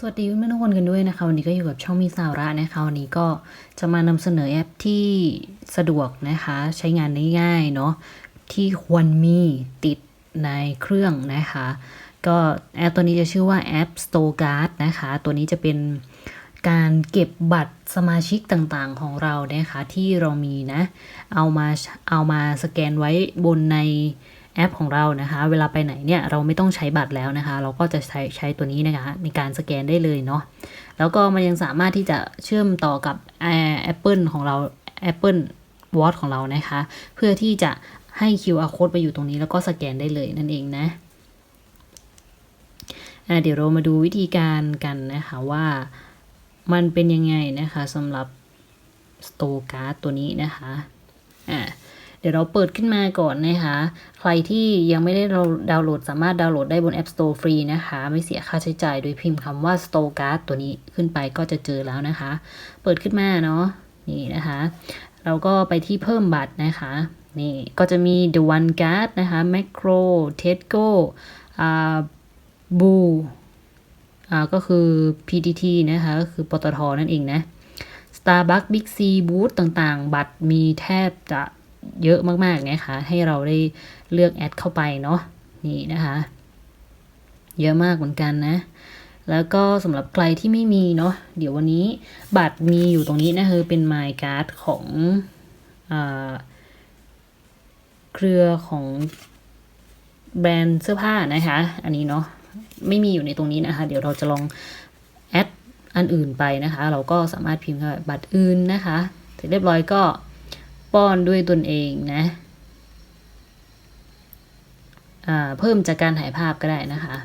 สวัสดีเพื่อนๆทุกคนกันด้วยนะคะ วันนี้ก็อยู่กับช่องมีสาระนะคะวันนี้ก็จะมานำเสนอแอปที่สะดวกนะคะ ใช้งานได้ง่ายเนาะที่ควรมีติดในเครื่องนะคะ ก็แอปตัวนี้จะชื่อว่าแอป Store Card นะคะ ตัวนี้จะเป็นการเก็บบัตรสมาชิกต่างๆของเรานะคะที่เรามีนะ เอามาเอามาสแกนไว้บนใน แอปของเรานะคะ เวลาไปไหนเนี่ยเราไม่ต้องใช้บัตรแล้วนะคะ เราก็จะใช้ใช้ตัวนี้นะคะในการสแกนได้เลยเนาะแล้วก็มันยังสามารถที่จะเชื่อมต่อกับแอปเปิลของเรา Apple Watch ของเรานะคะ เพื่อที่จะให้ QR code ไปอยู่ตรงนี้แล้วก็สแกนได้เลยนั่นเองนะอะเดี๋ยวเรามาดูวิธีการกันนะคะว่ามันเป็นยังไงนะคะสำหรับ Store Card ตัวนี้นะคะอ่า เดี๋ยวเราเปิดขึ้นมาก่อนนะคะ ใครที่ยังไม่ได้เราดาวน์โหลดสามารถดาวน์โหลดได้บน App Store ฟรีนะคะ ไม่เสียค่าใช้จ่ายโดยพิมพ์คำว่า Store Card ตัวนี้ขึ้นไปก็จะเจอแล้วนะคะ เปิดขึ้นมาเนาะนี่นะคะ เราก็ไปที่เพิ่มบัตรนะคะ นี่ก็จะมี The One Card นะคะ Macro Tesco อ่าบูอ่าก็คือ PTT นะคะก็คือปตทนั่นเองนะ Starbucks Big C Booth ต่างๆ บัตรมีแทบจะ เยอะมากๆนะคะ ให้เราได้เลือกแอดเข้าไปเนาะนี่นะคะ เยอะมากเหมือนกันนะ แล้วก็สำหรับใครที่ไม่มีเนาะเดี๋ยววันนี้บัตรมีอยู่ตรงนี้นะคือเป็น My Card ของอเครือของแบรนด์เสื้อผ้านะคะ อันนี้เนาะไม่มีอยู่ในตรงนี้นะคะ เดี๋ยวเราจะลองแอดอันอื่นไปนะคะ เราก็สามารถพิมพ์บัตรอื่นนะคะ เสร็จเรียบร้อยก็ ป้อนด้วยตนเองนะเพิ่มจากการถ่ายภาพก็ได้นะคะ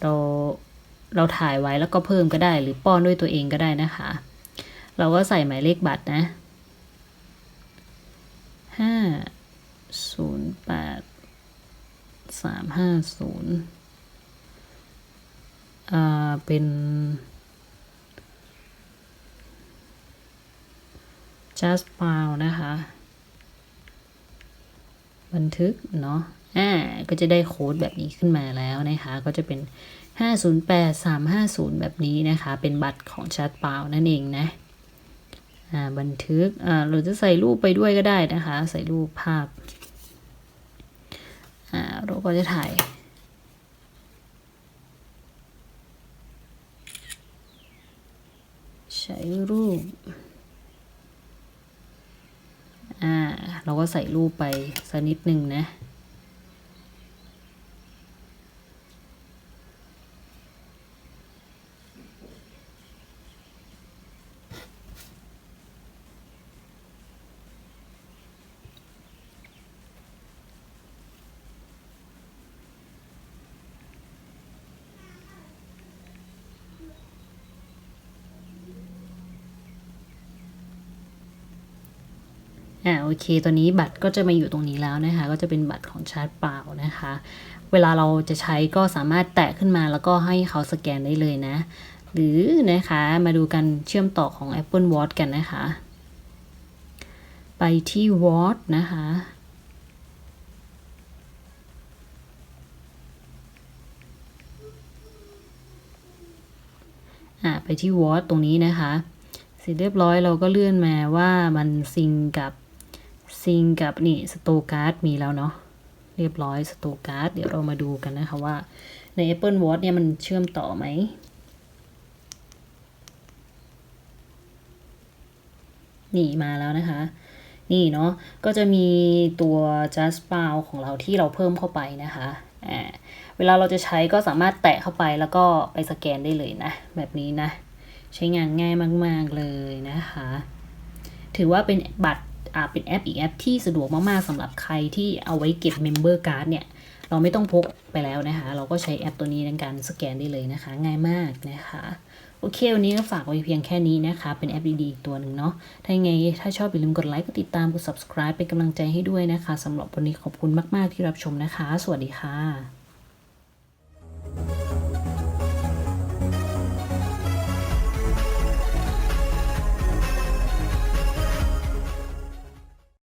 เราเราถ่ายไว้แล้วก็เพิ่มก็ได้หรือป้อนด้วยตัวเองก็ได้นะคะ เราก็ใส่หมายเลขบัตรนะห้าศูนย์แปดสามห้าศูนย์เป็น just file นะคะ บันทึกเนาะอ่าก็จะได้โค้ดแบบนี้ขึ้นมาแล้วนะคะ ก็จะเป็น 508350 แบบนี้นะคะ เป็นบัตรของชัดเปล่านั่นเองนะอ่าบันทึกอ่าเราจะใส่รูปไปด้วยก็ได้นะคะ ใส่รูปภาพอ่าเราก็จะถ่าย ใช้รูป อ่า เราก็ใส่รูปไปสักนิดหนึ่งนะ อ่าโอเค ตัวนี้บัตรก็จะมาอยู่ตรงนี้แล้วนะคะ ก็จะเป็นบัตรของชาร์จเปล่านะคะ เวลาเราจะใช้ก็สามารถแตะขึ้นมาแล้วก็ให้เขาสแกนได้เลยนะ หรือนะคะมาดูกันเชื่อมต่อของ Apple Watch กันนะคะ ไปที่ Watch นะคะอ่าไปที่ Watch ตรงนี้นะคะ เสร็จเรียบร้อยเราก็เลื่อนมาว่ามันซิงกับ ซิงกับนี่สโตการ์ดมีแล้วเนาะเรียบร้อยสโตการ์ดเดี๋ยวเรามาดูกันนะคะว่าใน Apple Watch เนี่ยมันเชื่อมต่อไหมนี่มาแล้วนะคะ นี่เนาะก็จะมีตัว just b o w ของเราที่เราเพิ่มเข้าไปนะคะอ่าเวลาเราจะใช้ก็สามารถแตะเข้าไปแล้วก็ไปสแกนได้เลยนะ แบบนี้นะ ใช้งานง่ายมาก ๆ เลยนะคะ ถือว่าเป็นบัตร เป็นแอปอีกแอปที่สะดวกมาก ๆสำหรับใครที่เอาไว้เก็บ Member Card เนี่ย เราไม่ต้องพกไปแล้วนะคะ เราก็ใช้แอปตัวนี้ในการสแกนได้เลยนะคะ ง่ายมากนะคะโอเค วันนี้ก็ฝากไว้เพียงแค่นี้นะคะ เป็นแอปดีๆตัวหนึ่งเนาะ ถ้ายังไง ถ้าชอบอย่าลืมกดไลค์ กดติดตาม กด subscribe เป็นกำลังใจให้ด้วยนะคะสำหรับวันนี้ขอบคุณมาก ๆ ที่รับชมนะคะ สวัสดีค่ะ